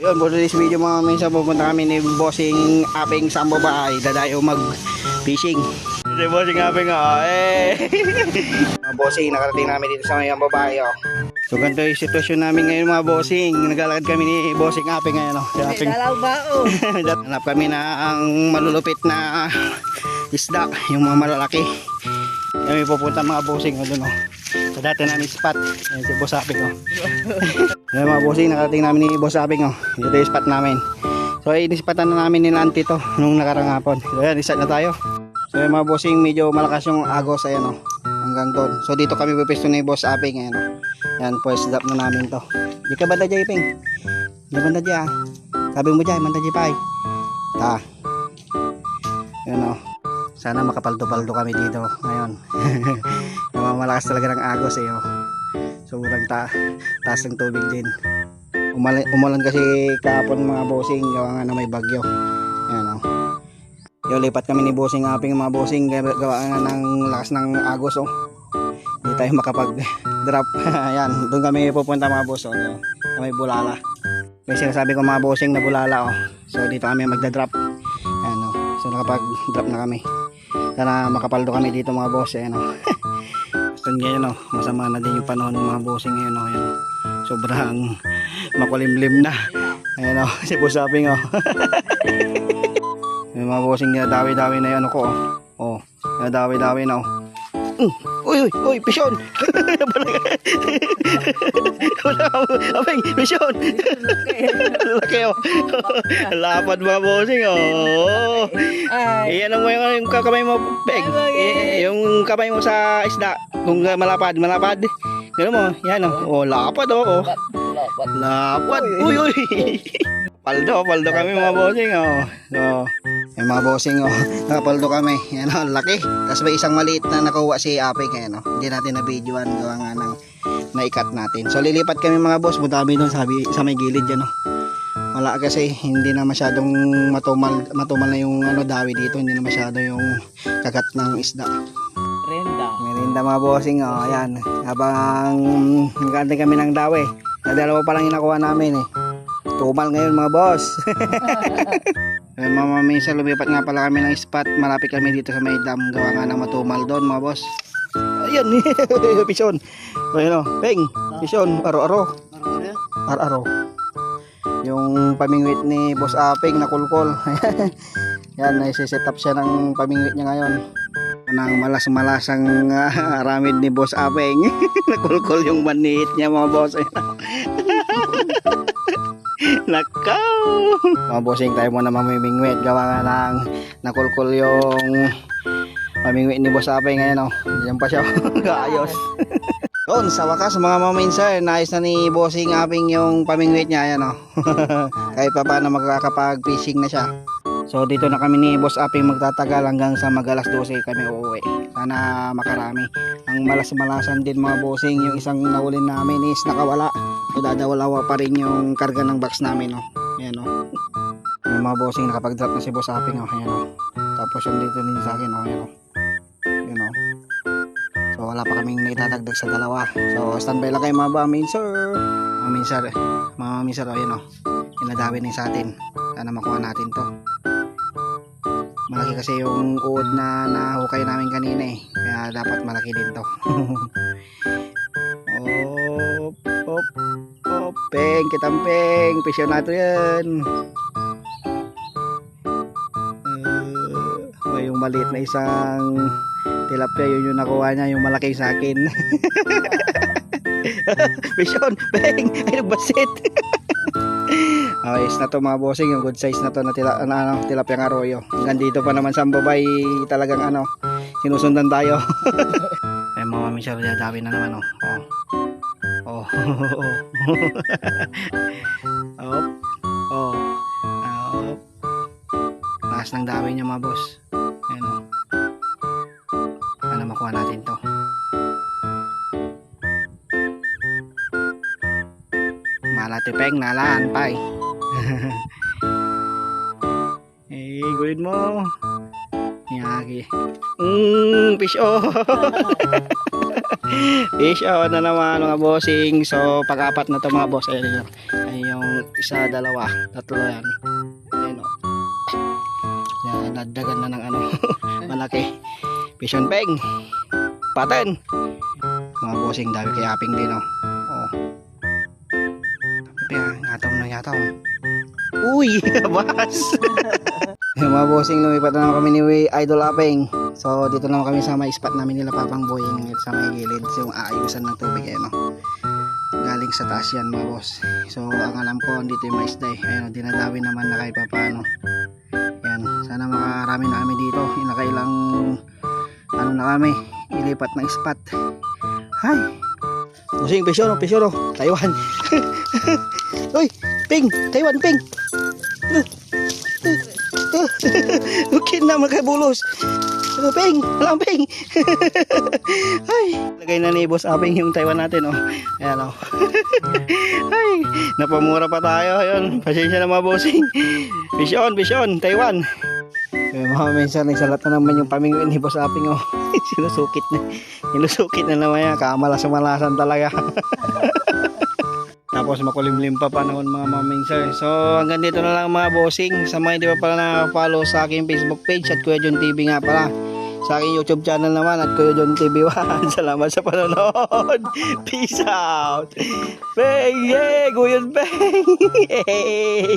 Ayun, for today's video mga minsan pupunta kami ni Bossing Aping sa babae. Dadayo mag fishing. Si Bossing Aping oh, eh. mga Bossing, nakarating namin dito sa may babae oh. So ganito yung sitwasyon namin ngayon mga Bossing. Naglalakad kami ni Bossing Aping ngayon oh. Si Aping. Dalaw ba oh? Hanap kami na ang malulupit na isda, yung mga malalaki. Kami pupunta mga bossing o doon o. Sa dati namin spot. Ayan si Boss Aping o. Ayan mga bossing, nakarating namin ni Boss Aping o. Ito yung spot namin. So ay inispatan na namin ni Auntie to nung nakarang hapon. So ayan, isa na tayo. So ayan mga bossing, medyo malakas yung agos ayan o. Hanggang doon. So dito kami pupesto ni Boss Aping ayan o. Yan, first drop na namin to. Di ka banda dyan, Iping? Di banda dyan. Sabi mo dyan, banda dyan pa Ta. Yan o. Sana makapaldo-paldo kami dito ngayon. Namamalakas talaga ng agos eh. Oh. Sobrang ta taas ng tubig din. Umulan, umulan kasi kahapon mga bossing gawa nga na may bagyo. Yan o. Yung lipat kami ni bossing aping mga bossing gawa nga ng lakas ng agos oh. Hindi tayo makapag drop. Ayan, doon kami pupunta mga boss oh. Sa may bulala. May sinasabi ko mga bossing na bulala oh. So dito kami magda-drop. Ayan oh. So nakapag-drop na kami. Sana makapaldo kami dito mga boss. Ayan oh. So ngayon oh, masama na din yung panahon ng mga bossing ngayon oh. Ayan, oh. Sobrang makulimlim na. Ayan oh, si boss saping oh. yung mga bossing niya dawi-dawi na yan ako oh. Oh, dawi-dawi na oh. Mm. Uy, uy, uy, pisyon! Wala ka, abeng, pisyon! Laki oh. Lapad mga bossing oh. Iyan mo yung, yung kamay mo, Peg. Yung kamay mo sa isda. Kung malapad, malapad. Ganun mo, yan oh. Oh, lapad oh. oh. Lapad. Uy, uy. paldo, paldo kami mga bossing oh. So, yung mga bossing oh. Nakapaldo kami. Yan oh, laki. Tapos may isang maliit na nakuha si Ape kaya no. Hindi natin na-videoan gawa nga ng naikat natin. So lilipat kami mga boss. Punta kami doon sabi, sa may gilid yan oh. Wala kasi hindi na masyadong matumal matumal na yung ano dawi dito, hindi na masyado yung kagat ng isda. Renda. Merinda mga bossing oh, ayan. Habang nagkantay kami ng dawi. Na dalawa pa lang yung nakuha namin eh. Tumal ngayon mga boss. Eh, mama minsan lumipat nga pala kami ng spot. Malapit kami dito sa may dam. Gawa nga ng matumal doon mga boss. Ayan, pisyon. Ayun o, peng, pisyon, aro-aro. Ar-aro. Yung pamingwit ni Boss Aping na kulkol. Yan, nai-set up siya ng pamingwit niya ngayon. Nang malas-malasang uh, aramid ni Boss Aping. Nakulkol yung manit niya mga boss. Nakaw! Mga bossing tayo muna mamimingwit. Gawa nga ng nakulkol yung pamingwit ni Boss Aping ngayon. Oh. Diyan pa siya. Kaayos. Yun, sa wakas mga maminsan, naayos na ni Bossing Aping yung pamingwit niya. Ayan oh. Kahit pa paano magkakapag-fishing na siya. So dito na kami ni Boss Aping magtatagal hanggang sa magalas 12 kami uuwi. Sana makarami. Ang malas-malasan din mga bossing, yung isang nahuli namin is nakawala. So dadawalawa pa rin yung karga ng box namin. Oh. Ayan oh. Yung mga bossing nakapag-drop na si Boss Aping. Oh. Ayan oh. Tapos yung dito din sa akin. Oh. Ayan oh. Ayan oh. So wala pa kaming naitatagdag sa dalawa. So standby lang kayo mga bamin sir. Mga minsar. Mga minsar. Oh. Ayan oh. Inadawi na yung sa atin. Sana makuha natin to. Malaki kasi yung uod na nahukay namin kanina eh. Kaya dapat malaki din to. op, op, op, peng, kitampeng. Pisyo nato yan. Uh, yung maliit na isang tilapia yun yung nakuha niya. Yung malaki sa akin. Pisyon, peng, ay nagbasit. Okay, is na to mga bossing, yung good size na to na tila, na, ano, tilapia ng arroyo. Hanggang dito pa naman sa babay, talagang ano, sinusundan tayo. Ay, mga mami siya, dami na naman, oh. Oh. Oh. oh. oh. Oh. Taas ng dami niya mga boss. Ayan, oh. Malatipeng nalaan, pay. Eh, gawin mo. Yagi. Mmm, fish on. Fish out na naman mga bossing. So, pag-apat na to mga boss. Ayun yun. Ayun yung isa, dalawa, tatlo yan. Ayun o. Yan, nadagan na ng ano, malaki. Fish on peng. Paten. Mga bossing, dami kay aping din o. Oo. Kaya, ngataw na ngataw. Uy, bas. Yung mga bossing, lumipat na naman kami ni Idol Apeng. So, dito naman kami sa may spot namin nila Papang Boying sa may gilid. So, yung aayusan ng tubig, eh, no? Galing sa taas yan, mga boss. So, ang alam ko, dito yung mais day. Ayun, dinadawi naman na kahit paano. Yan, sana makarami na kami dito. Inakailang, ano na kami, ilipat ng spot. Hi! Bossing, Pesyoro, Pesyoro, Taiwan. Ping, Taiwan, Ping. Okay na magkabulos. Ano, Peng? Alam, Peng. Ay, lagay na ni Boss Apeng yung Taiwan natin, oh. Ayan, oh. Ay, napamura pa tayo. Ayun, pasensya na mga bossing. Fish on, fish on, Taiwan. Eh, mga minsan, nagsalat na naman yung pamingwin ni Boss Apeng, oh. Sinusukit na. Sinusukit na naman yan. Kamalas-malasan talaga. Tapos makulimlim pa panahon mga maming sir. So hanggang dito na lang mga bossing. Sa mga hindi pa pala nakaka-follow sa aking Facebook page at Kuya John TV nga pala. Sa aking YouTube channel naman at Kuya John TV 1. Salamat sa panonood. Peace out. Bang! Yay! Kuya Bang! Yay!